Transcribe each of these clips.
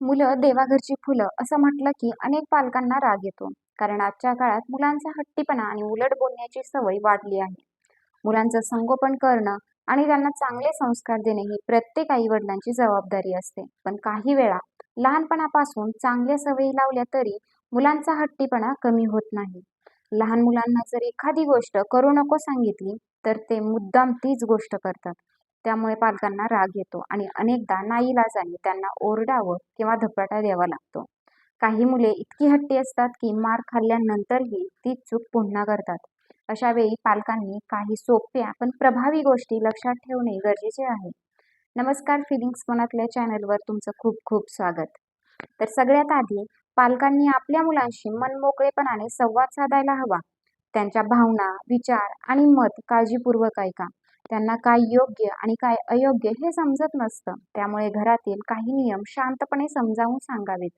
मुलं देवाघरची फुलं असं म्हटलं की अनेक पालकांना राग येतो. कारण आजच्या काळात मुलांचा हट्टीपणा आणि उलट बोलण्याची सवय वाढली आहे. मुलांचं संगोपन करणं आणि त्यांना चांगले संस्कार देणे ही प्रत्येक आई वडिलांची जबाबदारी असते. पण काही वेळा लहानपणापासून चांगल्या सवयी लावल्या तरी मुलांचा हट्टीपणा कमी होत नाही. लहान मुलांना जर एखादी गोष्ट करू नको सांगितली तर ते मुद्दाम तीच गोष्ट करतात. त्यामुळे पालकांना राग येतो आणि अनेकदा नाईलाजाने त्यांना ओरडावं किंवा धपाटा द्यावा लागतो. काही मुले इतकी हट्टी असतात की मार खाल्ल्यानंतरही ती चूक पुन्हा करतात. अशा वेळी पालकांनी काही सोप्या पण प्रभावी गोष्टी लक्षात ठेवणे गरजेचे आहे. नमस्कार फिलिंग्स मनातल्या चॅनलवर तुमचं खूप खूप स्वागत. तर सगळ्यात आधी पालकांनी आपल्या मुलांशी मनमोकळेपणाने संवाद साधायला हवा. त्यांच्या भावना विचार आणि मत काळजीपूर्वक ऐका. त्यांना काय योग्य आणि काय अयोग्य हे समजत नसतं. त्यामुळे घरातील काही नियम शांतपणे समजावून सांगावेत.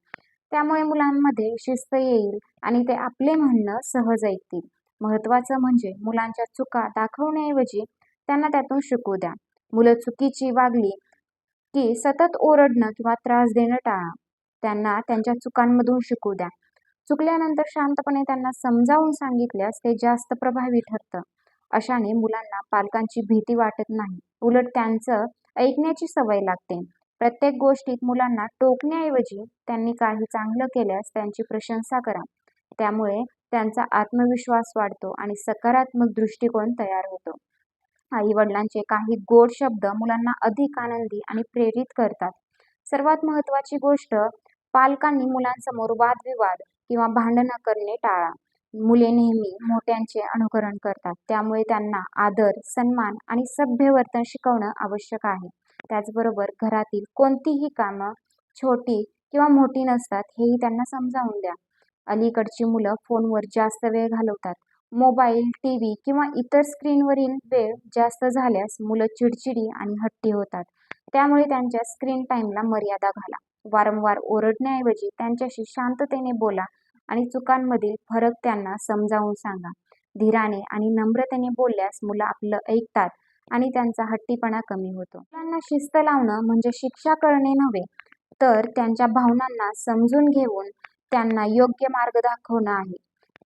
त्यामुळे मुलांमध्ये शिस्त येईल आणि ते आपले म्हणणं सहज ऐकतील. महत्त्वाचं म्हणजे मुलांच्या चुका दाखवण्याऐवजी त्यांना त्यातून शिकू द्या. मुलं चुकीची वागली की सतत ओरडणं किंवा त्रास देणं टाळा. त्यांना त्यांच्या चुकांमधून शिकू द्या. चुकल्यानंतर शांतपणे त्यांना समजावून सांगितल्यास ते जास्त प्रभावी ठरतं. अशाने मुलांना पालकांची भीती वाटत नाही. उलट त्यांचं ऐकण्याची सवय लागते. प्रत्येक गोष्टीत मुलांना टोकण्याऐवजी त्यांनी काही चांगलं केल्यास त्यांची प्रशंसा करा. त्यामुळे त्यांचा आत्मविश्वास वाढतो आणि सकारात्मक दृष्टिकोन तयार होतो. आई वडिलांचे काही गोड शब्द मुलांना अधिक आनंदी आणि प्रेरित करतात. सर्वात महत्त्वाची गोष्ट पालकांनी मुलांसमोर वादविवाद किंवा भांडणं करणे टाळा. मुले नेहमी मोठ्यांचे अनुकरण करतात. त्यामुळे त्यांना आदर सन्मान आणि सभ्य वर्तन शिकवणं आवश्यक आहे. त्याचबरोबर घरातील कोणतीही कामं छोटी किंवा मोठी नसतात हेही त्यांना समजावून द्या. अलीकडची मुलं फोनवर जास्त वेळ घालवतात. मोबाईल टी व्ही किंवा इतर स्क्रीनवरील वेळ जास्त झाल्यास मुलं चिडचिडी आणि हट्टी होतात. त्यामुळे त्यांच्या स्क्रीन टाईमला मर्यादा घाला. वारंवार ओरडण्याऐवजी त्यांच्याशी शांततेने बोला. आणि चुकांमधील फरक त्यांना समजावून सांगा. धीराने आणि नम्रतेने बोलल्यास मुलं आपलं ऐकतात आणि त्यांचा हट्टीपणा कमी होतो. मुलांना शिस्त लावणं म्हणजे शिक्षा करणे नव्हे तर त्यांच्या भावनांना समजून घेऊन त्यांना योग्य मार्ग दाखवणं आहे.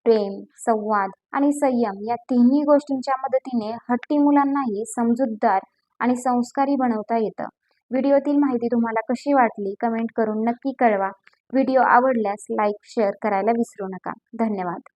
प्रेम संवाद आणि संयम या तिन्ही गोष्टींच्या मदतीने हट्टी मुलांनाही समजूतदार आणि संस्कारी बनवता येतं. व्हिडिओतील माहिती तुम्हाला कशी वाटली कमेंट करून नक्की कळवा. व्हिडिओ आवडल्यास लाईक शेअर करायला विसरू नका. धन्यवाद.